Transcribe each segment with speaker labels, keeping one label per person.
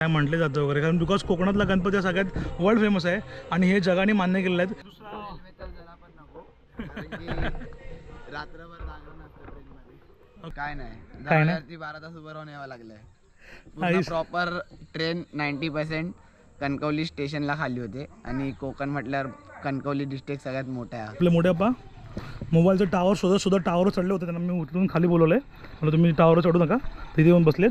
Speaker 1: काय म्हटले जातं वगैरे? कारण बिकॉज कोकणातला गणपती हा सगळ्यात वर्ल्ड फेमस आहे आणि हे जगाने मान्य केलेलं आहे
Speaker 2: काय नाही. बारा तास उभं राहून यावं लागलंय. Proper train ninety percent Kankavli स्टेशनला खाली होते. आणि कोकण म्हटल्यावर कणकवली डिस्ट्रिक्ट सगळ्यात मोठा आहे.
Speaker 1: आपले मोठे अप्पा मोबाईलचं टावर शोधत सुद्धा टावर चढले होते त्यांना मी उचलून खाली बोलवलं आहे मला तुम्ही टावर चढू नका तिथे येऊन बसलेत.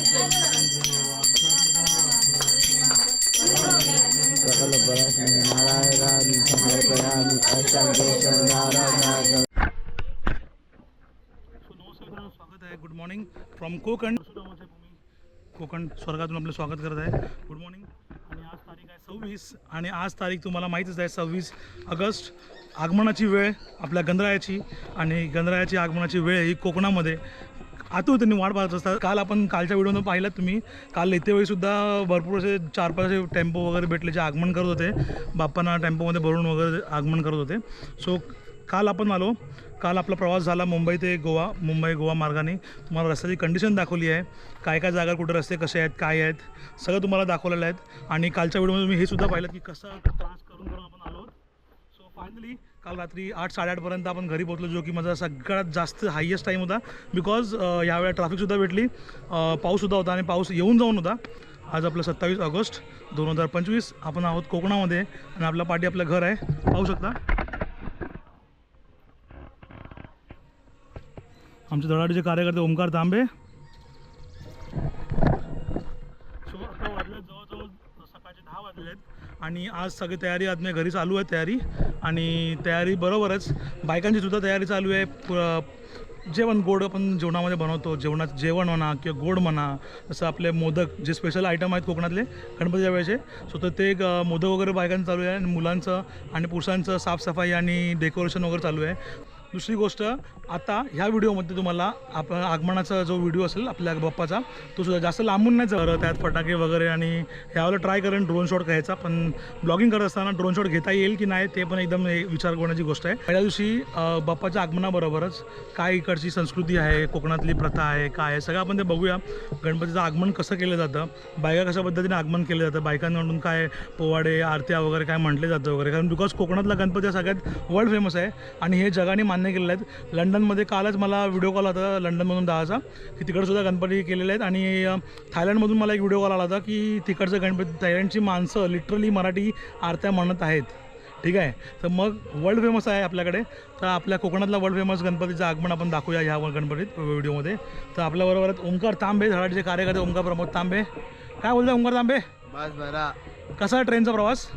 Speaker 1: स्वागत आहे. Good morning from Konkan. Konkan स्वर्गातून आपलं स्वागत करत आहे. गुड मॉर्निंग आणि आज तारीख आहे सव्वीस. आणि आज तारीख तुम्हाला माहीतच आहे सव्वीस ऑगस्ट. आगमनाची वेळ आपल्या गंधरायाची आणि गंधरायाची आगमनाची वेळ ही कोकणामध्ये. आतुरतेने वाट पाहत असतात. काल आपण कालच्या व्हिडिओनं पाहिलं तुम्ही. काल येते वेळीसुद्धा भरपूर असे चार पाच असे टेम्पो वगैरे भेटले जे आगमन करत होते. बाप्पांना टेम्पोमध्ये भरून वगैरे आगमन करत होते. सो काल आपण आलो. काल आपला प्रवास झाला मुंबई ते गोवा. मुंबई गोवा मार्गाने. तुम्हाला रस्त्याची कंडिशन दाखवली आहे. काय काय जागा कुठे रस्ते कसे आहेत काय आहेत सगळं तुम्हाला दाखवलेलं आहेत. आणि कालच्या व्हिडिओमध्ये तुम्ही हे सुद्धा पाहिलं की कसं त्रास करून करून आपण आलो. सो फायनली काल रात्री आठ साडेआठपर्यंत आपण घरी पोहोचलो जो की माझा सगळ्यात जास्त हायेस्ट टाईम होता. बिकॉज यावेळेला ट्रॅफिकसुद्धा भेटली. पाऊससुद्धा होता आणि पाऊस येऊन जाऊन होता. आज आपलं सत्तावीस ऑगस्ट दोन हजार पंचवीस. आपण आहोत कोकणामध्ये आणि आपला पाठी आपलं घर आहे. पाहू शकता. आमचे दडाडीचे कार्यकर्ते ओमकार तांबे सो आता वाजले जवळजवळ सकाळचे दहा वाजले आहेत आणि आज सगळी तयारी आज मी घरी चालू आहे तयारी. आणि तयारी बरोबरच बायकांची सुद्धा तयारी चालू आहे. प- जेवण गोड आपण जेवणामध्ये बनवतो. जेवणात जेवण म्हणा किंवा गोड म्हणा जसं आपले मोदक जे स्पेशल आयटम आहेत कोकणातले गणपतीच्या वेळेचे. सो तर ते मोदक वगैरे बायकांचं चालू आहे आणि मुलांचं आणि पुरुषांचं साफसफाई आणि डेकोरेशन वगैरे चालू आहे. दुसरी गोष्ट आता ह्या व्हिडिओमध्ये तुम्हाला आपण आगमनाचा जो व्हिडिओ असेल आपल्या बाप्पाचा तो सुद्धा जास्त लांबून नाही जर त्यात फटाके वगैरे आणि ह्यावेळेला ट्राय करेन ड्रोन शॉट घ्यायचा पण ब्लॉगिंग करत असताना ड्रोन शॉट घेता येईल की नाही ते पण एकदम विचार करण्याची गोष्ट आहे. पहिल्या दिवशी बाप्पाच्या आगमनाबरोबरच काय इकडची संस्कृती आहे कोकणातली प्रथा आहे काय आहे सगळं आपण ते बघूया. गणपतीचं आगमन कसं केलं जातं बायका कशा पद्धतीने आगमन केलं जातं बायकांकडून काय पोवाडे आरत्या वगैरे काय म्हटले जातं वगैरे कारण बिकॉज कोकणातला गणपती हा सगळ्यात वर्ल्ड फेमस आहे आणि हे जगाने मान्य केलेलं आहेत. लंडनमध्ये कालच मला व्हिडिओ कॉल होता लंडनमधून दहाचा की तिकडे सुद्धा गणपती केलेले आहेत. आणि थायलंडमधून मला एक व्हिडिओ कॉल आला होता की तिकडचं गणपती थायलंडची माणसं लिटरली मराठी आरत्या म्हणत आहेत. ठीक आहे? तर मग वर्ल्ड फेमस आहे आपल्याकडे. तर आपल्या कोकणातला वर्ल्ड फेमस गणपतीचं आगमन आपण दाखवूया ह्या गणपतीत व्हिडिओमध्ये तर आपल्याबरोबर आहेत ओंकार तांबे धडाडीचे कार्यकर्ते ओंकार प्रमोद तांबे. काय बोलताय ओंकार तांबे?
Speaker 2: बस बरा.
Speaker 1: कसा आहे ट्रेनचा प्रवास?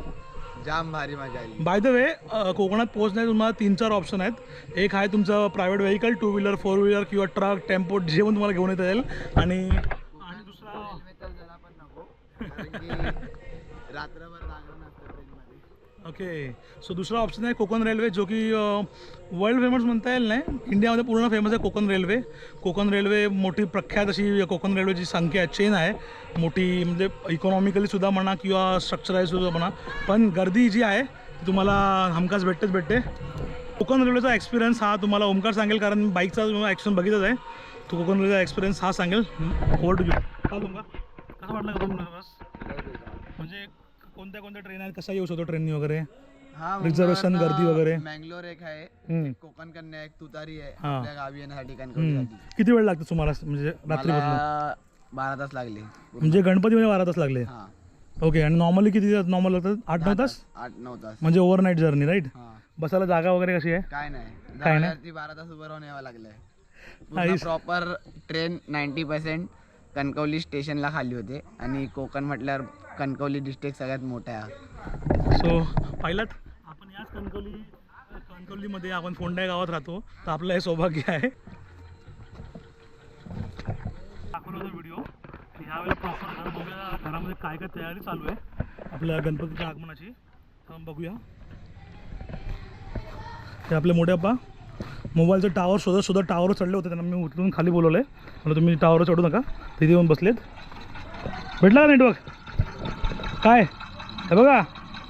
Speaker 2: जाम भारी मजा आली.
Speaker 1: बाय द वे कोकणात पोहोचण्याचे तुम्हाला तीन चार ऑप्शन आहेत. एक आहे तुमचं private vehicle two wheeler four wheeler किंवा ट्रक टेम्पो जे पण तुम्हाला घेऊन येता येईल. आणि आणि दुसरा
Speaker 2: रेल्वे तर जरा पण नको कारण की रात्रभर जागरण असतं ट्रेनमध्ये
Speaker 1: ओके सो दुसरा ऑप्शन आहे कोकण रेल्वे जो की वर्ल्ड फेमस म्हणता येईल नाही? इंडियामध्ये पूर्ण फेमस आहे कोकण रेल्वे कोकण रेल्वे मोठी प्रख्यात अशी कोकण रेल्वेची संख्या आहे चेन आहे. मोठी म्हणजे इकॉनॉमिकली सुद्धा म्हणा किंवा स्ट्रक्चराईज सुद्धा म्हणा. पण गर्दी जी आहे ती तुम्हाला हमखास भेटतेच भेटते. कोकण रेल्वेचा एक्सपिरियन्स हा तुम्हाला ओमकार सांगेल कारण बाईकचा ॲक्शन बघितच आहे. तो कोकण रेल्वेचा एक्सपिरियन्स हा सांगेल. ओवर टू यू का कसं वाटलं का तुम्हाला? म्हणजे कोणत्या कोणत्या ट्रेन आहेत? कसा येऊ शकतो ट्रेननी वगैरे?
Speaker 2: हा
Speaker 1: Reservation, गर्दी वगैरे.
Speaker 2: मँगलोर एक आहे
Speaker 1: हम्म.
Speaker 2: कोकण कन्या एक तुतारी आहे.
Speaker 1: हा.
Speaker 2: आपल्या गावी येण्यासाठी
Speaker 1: हम्म.
Speaker 2: कणकवलीसाठी
Speaker 1: किती वेळ लागतो तुम्हाला म्हणजे रात्री
Speaker 2: मला बारा तास लागले.
Speaker 1: म्हणजे गणपतीमध्ये बारा तास लागले?
Speaker 2: हा.
Speaker 1: ओके आणि नॉर्मली किती नॉर्मल लागतात? आठ नऊ तास?
Speaker 2: आठ नऊ तास.
Speaker 1: म्हणजे ओव्हरनाईट जर्नी राईट
Speaker 2: हा.
Speaker 1: बसायला जागा वगैरे कशी आहे?
Speaker 2: काय नाही.
Speaker 1: काय नाही?
Speaker 2: दहावरती बारा तास उभं राहून यावं लागलंय. Proper train ninety percent Kankavli स्टेशनला खाली होते. आणि कोकण म्हटल्यावर कणकवली डिस्ट्रिक्ट सगळ्यात मोठा आहे
Speaker 1: सो पाहिलात? आपण याच कणकवली कणकवलीमध्ये आपण फोंडा गावात राहतो. तर आपलं हे सौभाग्य आहे. व्हिडिओ ह्यावेळेला प्रॉपर बघूया घरामध्ये काय काय तयारी चालू आहे. आपल्या गणपतीच्या आगमनाची. तर बघूया. ते आपले मोठे अप्पा मोबाईलचं टावर शोधत शोधत टावर चढले होते. त्यांना मी उचलून खाली बोलवलं आहे मला तुम्ही टावर चढू नका. तिथे येऊन बसलेत. भेटला का नेटवर्क काय? हे बघा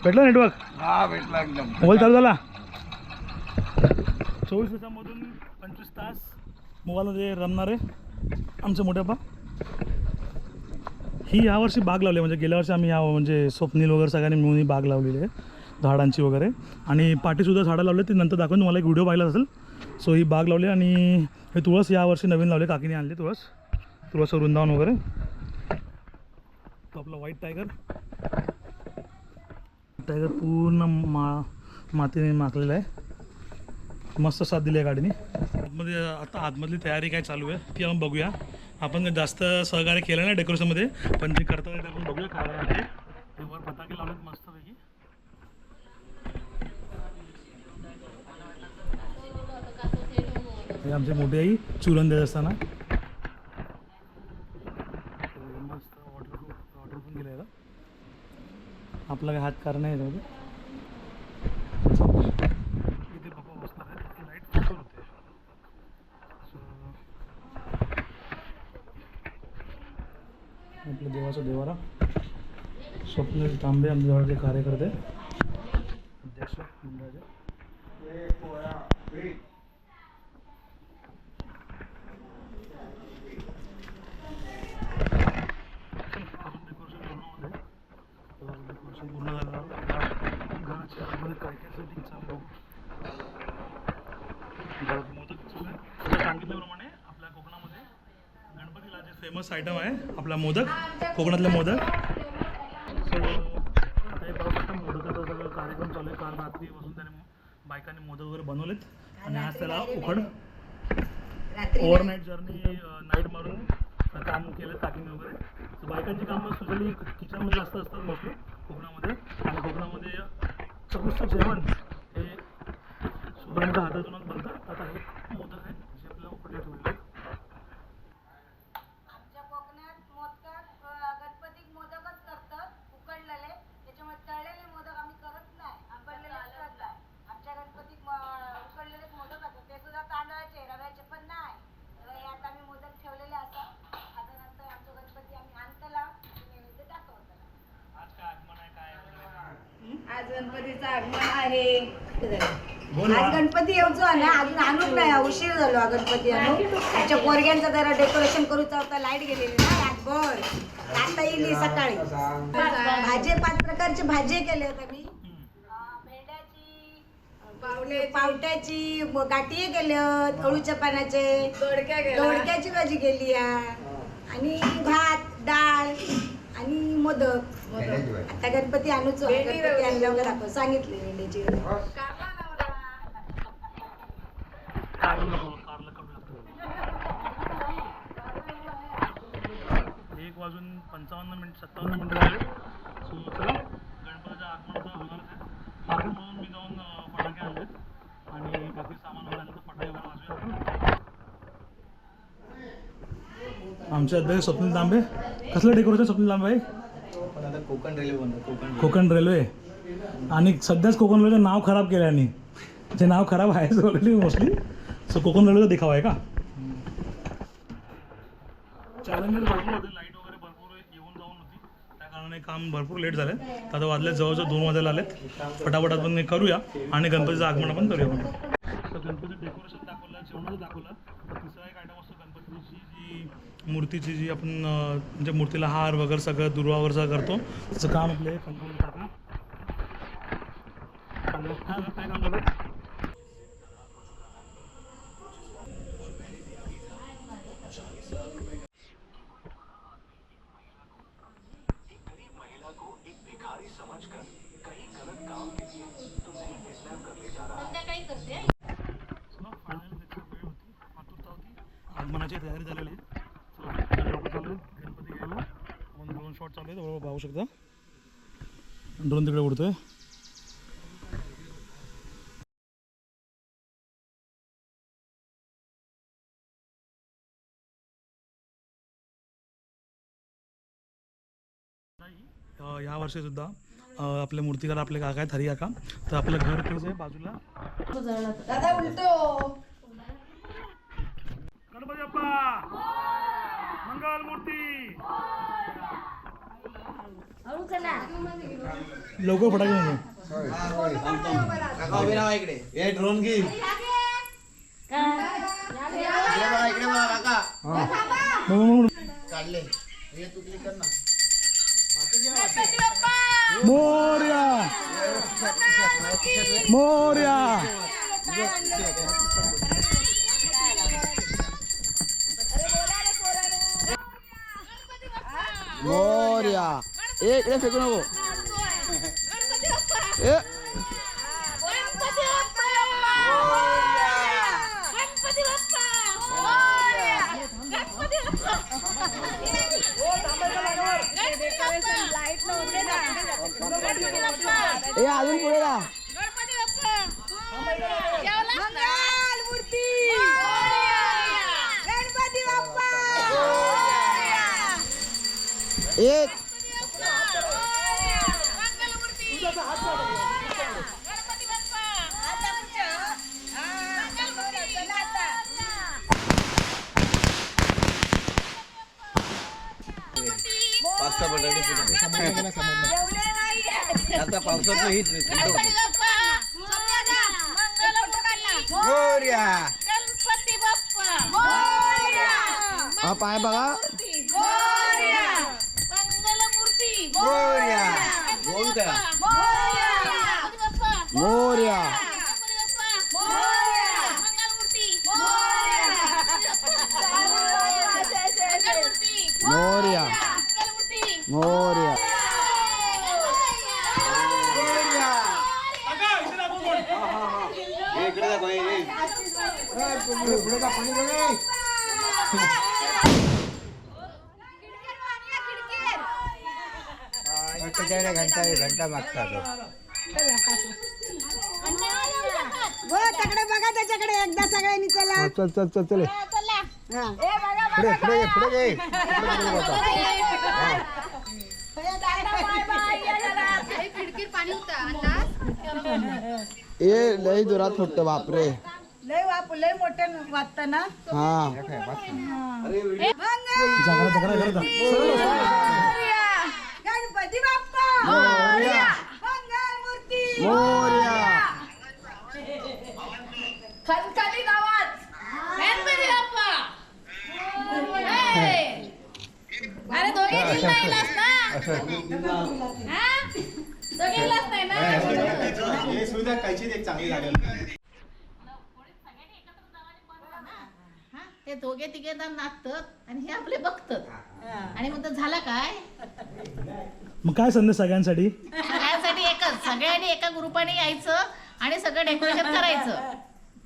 Speaker 1: भेटलं नेटवर्क
Speaker 2: हा भेटला एकदम.
Speaker 1: मोबाईल चालू झाला. चोवीस तासामधून पंचवीस तास मोबाईलमध्ये रमणारे आमचे मोठे बा ही यावर्षी बाग लावली आहे. म्हणजे गेल्या वर्षी आम्ही या म्हणजे स्वप्नील वगैरे सगळ्यांनी मिळून ही बाग लावलेली आहे झाडांची वगैरे. आणि पाठीसुद्धा झाडं लावले ते नंतर दाखवून तुम्हाला एक व्हिडिओ पाहिला असेल. सो ही बाग लावली आणि हे तुळस यावर्षी नवीन लावले काकीने आणले तुळस. तुळस वृंदावन वगैरे. तो आपला व्हाईट टायगर टायगर पूर्ण मा मातीने माखलेला आहे. मस्त साथ दिली आहे गाडीने. आतमध्ये आता आतमधली तयारी काय चालू आहे ती आपण बघूया. आपण जास्त सहकार्य केलं नाही डेकोरेशनमध्ये पण जे करता ते आपण बघूया काय आहे. ते. वर फटाके लावलेत मस्तपैकी. हे आमचे मोठे आई चुरण देत असताना मस्त वॉटरप्रूफ वॉटरप्रूफ गेलं आहे आपला काही हात कारण याच्यामध्ये इथे बाबा बसणार आहे. ती लाइट फुकट होते. So, आपलं देवाचा देवारा. स्वप्नील तांबे आमच्या जवळचे कार्यकर्ते. अध्यक्ष मंडळाचे डेकोरेशन पूर्ण झालं घराच्या आतमध्ये काय काय सेटिंग चालू घरात मोदक सुरू आहे. जसं सांगितल्याप्रमाणे आपल्या कोकणामध्ये फेमस आयटम आहे आपला मोदक कोकणातले मोदक सो आता हे पाहू शकता मोदकाचा सगळं कार्यक्रम चालू आहे काल रात्रीपासून त्याने बायकांनी मोदक वगैरे बनवलेत आणि आज त्याला उखड ओव्हरनाईट जर्नी नाईट मारून अ, काम केलं पॅकिंग वगैरे तर बायकांची कामं स्पेशली किचनमध्ये जास्त असतात मोस्टली कोकणामध्ये आणि कोकणामध्ये चविष्ट जेवण हे सुगंध हातातूनच बनतं आता हे मोदक आहेत जे आपल्या उकडे ठेवलेले आहेत
Speaker 3: आमच्या कोकणात मोदकात अ, गणपतीत मोदकच करतात उकडलेले त्याच्यामुळे तळलेले मोदक आम्ही करत नाही उकडलेलेच करतात आमच्या गणपतीत म- उकडलेलेच मोदक असतात ते सुद्धा तांदळाचे रव्याचे पण नाही तर हे आता आम्ही मोदक ठेवलेले असतात आता नंतर आमचा गणपती आम्ही आणतला नैवेद्य दाखवतला
Speaker 1: आज काय आगमन आहे काय वगैरे
Speaker 3: आज गणपतीचं आगमन आहे.
Speaker 1: बोल
Speaker 3: आज
Speaker 1: ना.
Speaker 3: गणपती येऊचो ना अजून आणूच नाही उशीर झालो हा गणपती आणू आमच्या पोरग्यांचं जरा डेकोरेशन करूचा होता लाइट गेलेली ना रातभर आता येईल सकाळी. भाजी पाच प्रकारचे भाजी केले होते मी. पावले पावट्याची गाठी केल्या अळूच्या पानाचे दोडक्याची भाजी केली आणि भात डाळ आणि मोदक. आता गणपती आणूच गणपती आणल्यावर दाखव सांगितले.
Speaker 1: एक वाजून पंचावन्न मिनिट सत्तावन्न मिनिटं झाले. सो चला. गणपतीच्या आगमनाचा होणार आहे. मागून म्हणून मी जाऊन फटाके आणलेत आणि बाकी सामान वगैरे आलं तर फटाके वगैरे वाजूया आमचे अध्यक्ष स्वप्नील तांबे. कसलं डेकोरेशन स्वप्नील तांबे?
Speaker 2: पण आता कोकण रेल्वे कोकण
Speaker 1: कोकण रेल्वे? आणि सध्याच कोकण रेल्वेचं नाव खराब केल्याने जे नाव खराब आहे ऑलरेडी मोस्टली सो कोकण रेल्वेचा दिखावा आहे का? चॅलेंजेस भरपूर होते लाइट वगैरे भरपूर येऊन जाऊन होती. त्या कारणाने काम भरपूर लेट झालं आता वाजले जवळजवळ दोन वाजायला आलेत. फटाफट आपण करूया आणि गणपतीचं आगमन आपण करूया. तर गणपती डेकोरेशन दाखवलं जेवणाचं दाखवलं. तर तिसरा एक आयटम असतो गणपतीची जी मूर्तीची जी आपण ज्या म्हणजे मूर्तीला हार वगैरे सगळं दुर्वा करतो त्याचं काम आपले कंप्लीट करतात चांगलं. काय काय काम करतात चला, final त्याची वेळ होती आतुरता होती आगमनाची तयारी झालेली आहे चला, लोकं चालले गणपती घ्यायला आपण ड्रोन शॉट चालू आहे बरोबर पाहू शकता ड्रोन तिकडे उडतोय अ, या वर्षी सुद्धा आपले मूर्तिकार आपले काका आहेत हरी काका. तर आपलं घर तेच आहे? बाजूला.
Speaker 3: दादा उलटो.
Speaker 1: गणपती बाप्पा मंगल मूर्ती. लवकर फटाके म्हणून
Speaker 4: हे ड्रोन घे. इकडे काढले. हे तू क्लिक कर ना.
Speaker 1: मोर्या. मोर्या.
Speaker 4: मोर्या. ए इकडे फेकू नको. ए.
Speaker 5: मंगलमूर्ती.
Speaker 4: मोर्या. घंटा मागतात
Speaker 3: हो तकडे बघा त्याच्याकडे एकदा सगळ्यांनी चला.
Speaker 4: चल चल चल चल.
Speaker 3: हा.
Speaker 4: पुढे पुढे ये, पुढे ये.
Speaker 5: खिडकीत पाणी होतं अंदाज
Speaker 4: ए लय जोरात फुटतं बापरे.
Speaker 3: लय वाप लय मोठे वाटतं ना?
Speaker 4: हा.
Speaker 1: जागा करता
Speaker 3: गणपती
Speaker 4: मोर्या.
Speaker 5: खनखनी गावात. गणपती बाप्पा. हे! अरे दोघे ना. हा? दोघींनाच नाही ना? हा? ते दोघे तिघे जण नाचतात आणि हे आपले बघतात. आणि मग तर झाला काय?
Speaker 1: मग काय संदेश सगळ्यांसाठी
Speaker 5: सगळ्यांसाठी एकच सगळ्यांनी एका ग्रुपाने यायचं आणि सगळं डेकोरेशन करायचं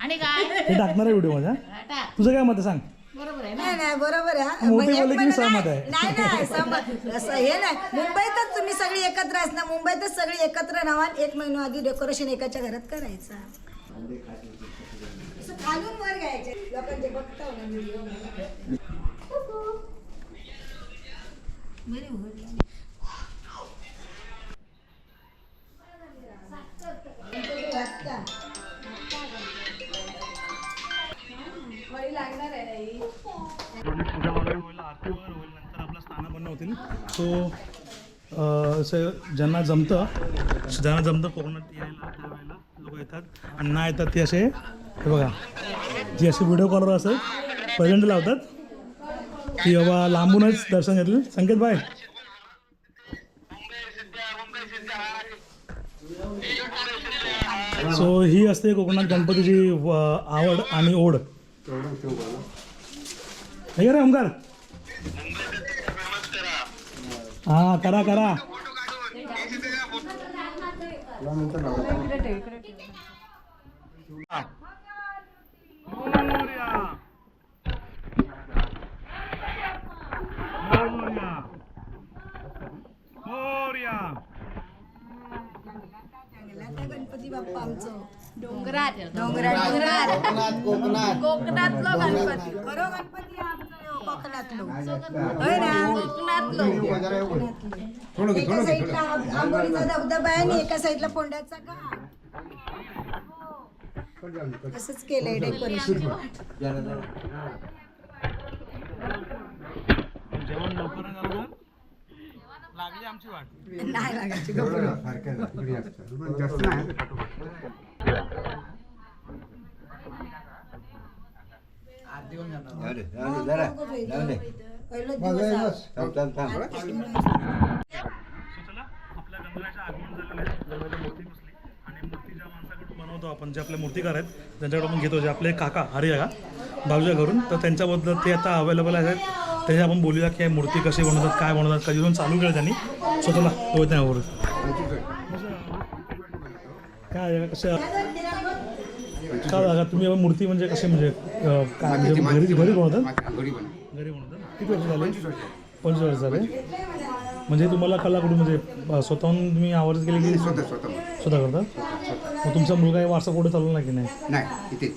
Speaker 5: आणि काय
Speaker 1: हे टाकणार आहे व्हिडिओमध्ये हा?
Speaker 5: टाक.
Speaker 1: तुझं काय मत आहे सांग
Speaker 5: बरोबर आहे ना
Speaker 3: नाही नाही बरोबर आहे हा.
Speaker 1: मोठी
Speaker 3: मग एक
Speaker 1: बोलली की
Speaker 3: महिना
Speaker 1: सहमत
Speaker 3: नाही.
Speaker 1: आहे.
Speaker 3: नाही नाही सहमत असं हे नाही मुंबईतच तुम्ही सगळी एकत्र असणार मुंबईतच सगळी एकत्र राहा आणि एक महिना आधी डेकोरेशन एकाच्या घरात करायचं असं खालून वर घ्यायचे लोकांचे बघता ना व्हिडिओ बरी उघडली.
Speaker 1: वगैरे होईल नंतर आपला होतील सो असं ज्यांना जमतं ज्यांना जमतं कोकणात यायला त्यावेळेला लोक येतात. आणि नाही येतात ते असे हे बघा जे असे व्हिडिओ कॉलवर असतात प्रेझेंट लावतात. की बाबा लांबूनच दर्शन घेतलं. संकेत बाय सो ही असते कोकणात गणपतीची आवड आणि ओढ. हे रे ओंकार. हा करा करा.
Speaker 3: गणपती बाप्पा आमचं
Speaker 5: डोंगरात
Speaker 3: डोंगरात. डोंगरात
Speaker 4: कोकणात. कोकणात
Speaker 5: कोकणातलो गणपती.
Speaker 3: खरं गणपती आमचं. कोकणातलो. होय ना? कोकणातलो. एका साईडला आंब- आंबोलीचा धबधबा आहे आणि एका साईडला पोंड्याचा घाट. हो. असंच केलंय डेकोरेशन
Speaker 1: जेवण लवकर लागली आमची वाट.
Speaker 3: नाही लागायची गप्प.
Speaker 5: जास्त नाही.
Speaker 6: जाऊ दे, जाऊ दे, जरा. जाऊ दे.
Speaker 3: पहिलं दिवस आहे.
Speaker 6: थांब, थांब, थांब.
Speaker 1: सो चला आपल्या गणरायाचं आगमन झालेलं आहे गणरायाची मूर्ती बसली. आणि मूर्ती ज्या माणसाकडून बनवतो आपण जे आपले मूर्तिकार आहेत त्यांच्याकडून आपण घेतो. जे आपले काका हरी का? बाजूच्या घरून. तर त्यांच्याबद्दल ते आता अवेलेबल आहेत. त्याचे आपण बोलूया की हे मूर्ती कशी बनवतात काय बनवतात. कधीपासून चालू केलं त्यांनी. सो चला तो त्यावर काय कसं जागा तुम्ही मूर्ती म्हणजे कशी म्हणजे म्हणजे घरी घरी बनवतात?
Speaker 5: घरी बनव
Speaker 1: घरी बनवतात? किती वर्ष झाले? पंचवीस वर्ष झाले. म्हणजे तुम्हाला कला कुठून म्हणजे अं, स्वतःहून तुम्ही आवाज केली की
Speaker 5: स्वतः स्वतः.
Speaker 1: स्वतः करता? मग तुमचा मुलगा हे वारसा कुठे चालवला की नाही?
Speaker 5: नाही इथेच.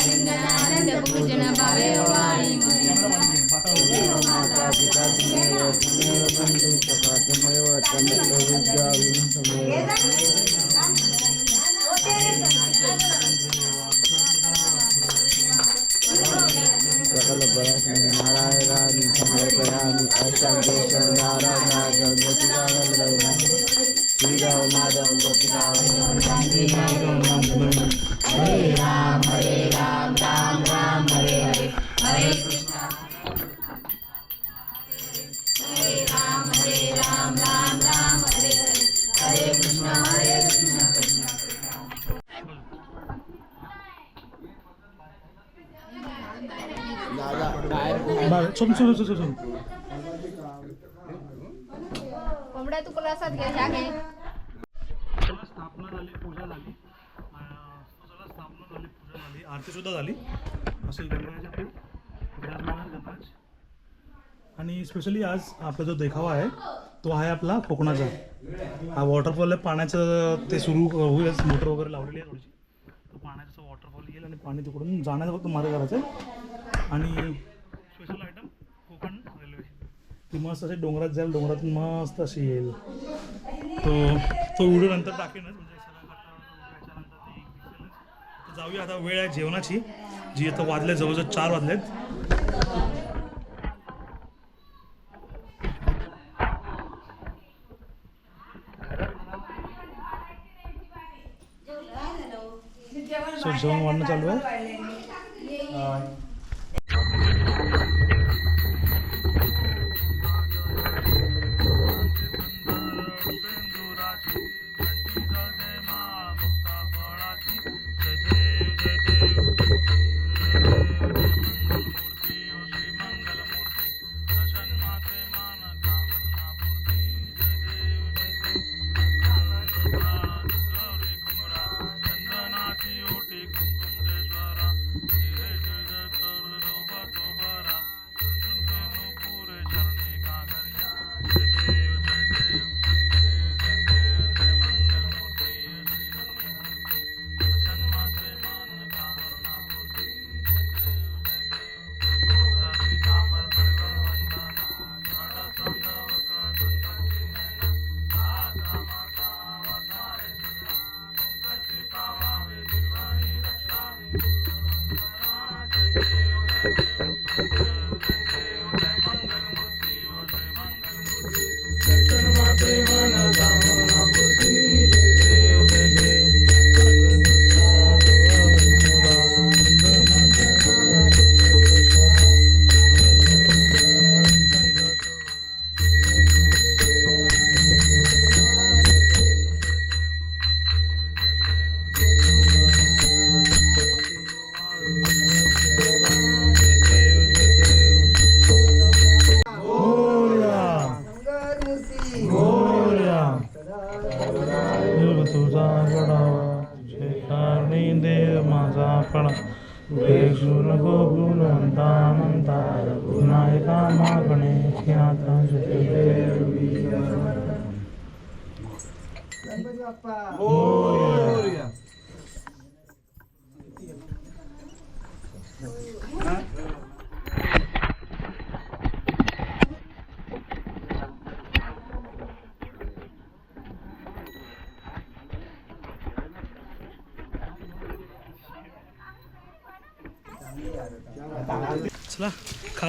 Speaker 3: तुझे मे आनंद आनंद
Speaker 4: कोंबड्या तू कलासात घ्या ह्या घे
Speaker 1: स्थापना झाली पूजा झाली. स्थापना झाली पूजा झाली. आरती सुद्धा झाली. असेल गणराज आपले विराजमान गणराज. आणि स्पेशली आज आपला जो देखावा आहे तो आहे आपला कोकणाचा. हा वॉटरफॉल आहे पाण्याचं ते सुरू होईल मोटर वगैरे लावलेली आहे थोडीशी. तो पाण्याचा वॉटरफॉल येईल आणि पाणी तिकडून जाण्याचा फक्त मार्ग करायचं आहे. आणि स्पेशल आयटम ती मस्त अशी डोंगरात जाईल डोंगरातून मस्त अशी येईल. तो तो व्हिडिओ नंतर टाकेनच म्हणजे जाऊया आता वेळ आहे जेवणाची. जी आता वाजले जवळजवळ चार वाजलेत. सो जेवण वाढणं चालू आहे. तुझा गडावा शेकारणी देव माझा कळा. बेसूर गोगुणवंता म्हणता नायका मागणे चला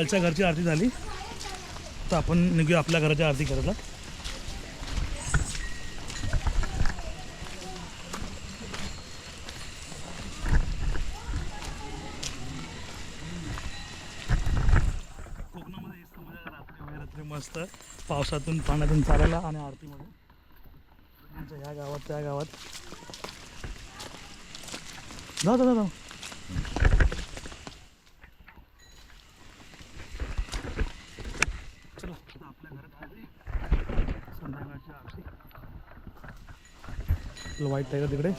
Speaker 1: कालच्या घरची आरती झाली. तर आपण निघूया आपल्या घराची आरती करायला. कोकणामध्ये रात्री रात्री मस्त पावसातून पाण्यातून चालायला आणि आरतीमध्ये. आमच्या ह्या गावात त्या गावात. जाऊ जाऊ जाऊ चला आता आपल्या घरात आली संध्याकाळची आरती तुला वाईट टायगर तिकडे.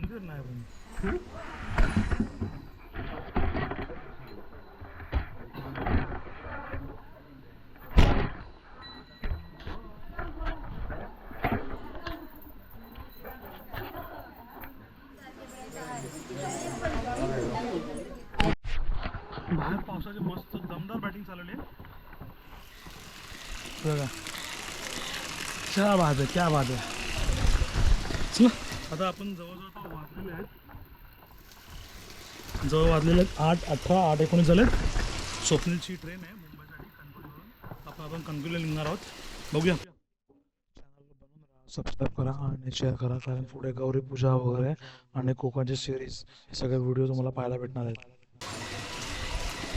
Speaker 7: मंदिर
Speaker 1: नाही पण बाहेर पावसाचे मस्त दमदार बॅटिंग चालवली आहे. बघा. क्या बात आहे क्या बात आहे. चला. आता आपण जवळजवळ जवळ वाजलेले आहेत आठ अठरा आठ एकोणीस झालेत. स्वप्नीलची ट्रेन आहे मुंबईसाठी कणकवलीवरून आपण कणकवलीला निघणार आहोत. बघूया. सबस्क्राईब करा आणि शेअर करा कारण पुढे गौरी पूजा वगैरे आणि कोकणची सिरीज हे सगळे व्हिडिओ तुम्हाला पाहायला भेटणार आहेत.